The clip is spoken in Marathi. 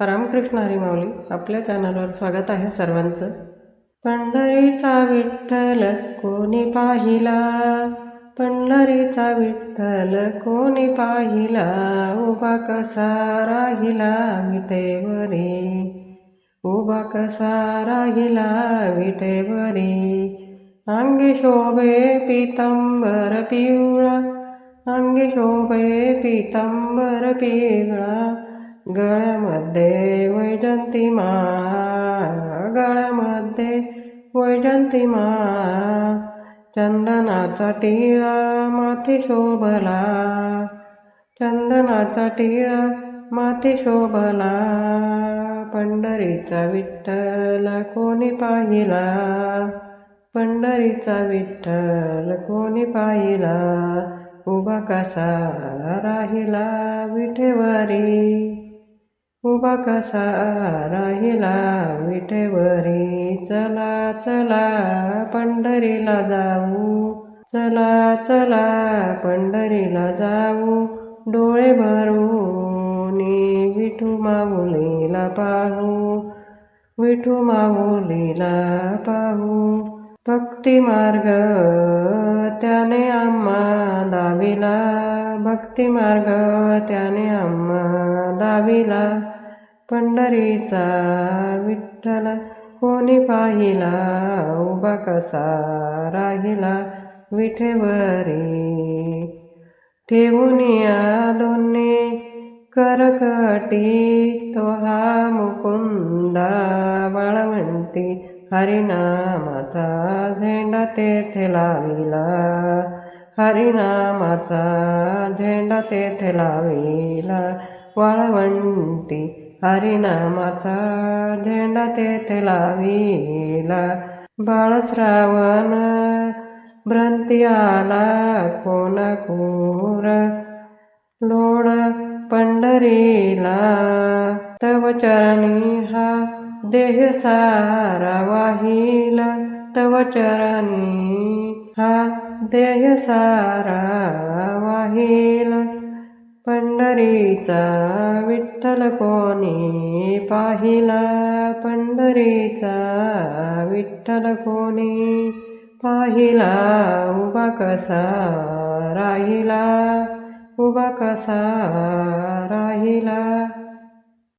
रामकृष्ण हरिमावली आपल्या चॅनलवर स्वागत आहे सर्वांचं. पंढरीचा विठ्ठल कोणी पाहिला? पंढरीचा विठ्ठल कोणी पाहिला? उभा कसा राहिला विटेवरी? उभा कसा राहिला विटेवरी? अंगी शोभे पितांबर पिवळा अंगी शोभे पितांबर पिवळा. गळ्यामध्ये वैजंती मा गळ्यामध्ये वैजंती मा. चंदनाचा टिळा माथी शोभला चंदनाचा टिळा माथी शोभला. पंढरीचा विठ्ठल कोणी पाहिला पंढरीचा विठ्ठल कोणी पाहिला. उभा कसा राहिला विठेवारी? उभा कसा राहिला विठेवरी चला चला पंढरीला जाऊ. चला चला पंढरीला जाऊ. डोळे भरून विठू माऊलीला पाहू. विठू माऊलीला पाहू. भक्ती मार्ग त्याने आम्हा दाविला. भक्ती मार्ग त्याने आम्हा दाविला. पंढरीचा विठ्ठल कोणी पाहिला? उभा कसा राहिला विठेवरी? ठेवून या दोन्ही करकटी तो हा मुकुंदा बाळवंती. हरिनामाचा झेंडा तेथे लाविला. हरिनामाचा झेंडा तेथे लाविला. वाळवंटी हरिनामाचा झेंडा तेथे लाविला. बाळश्रावण भ्रंती आला कोणाकूर. लोड पंढरीला तव चरणी हा देह सारा वाहिला. तव चरणी हा देह सारा वाहिला. पंढरीचा विठ्ठल कोणी पाहिला पंढरीचा विठ्ठल कोणी पाहिला उभा कसा राहिला उभा कसा राहिला?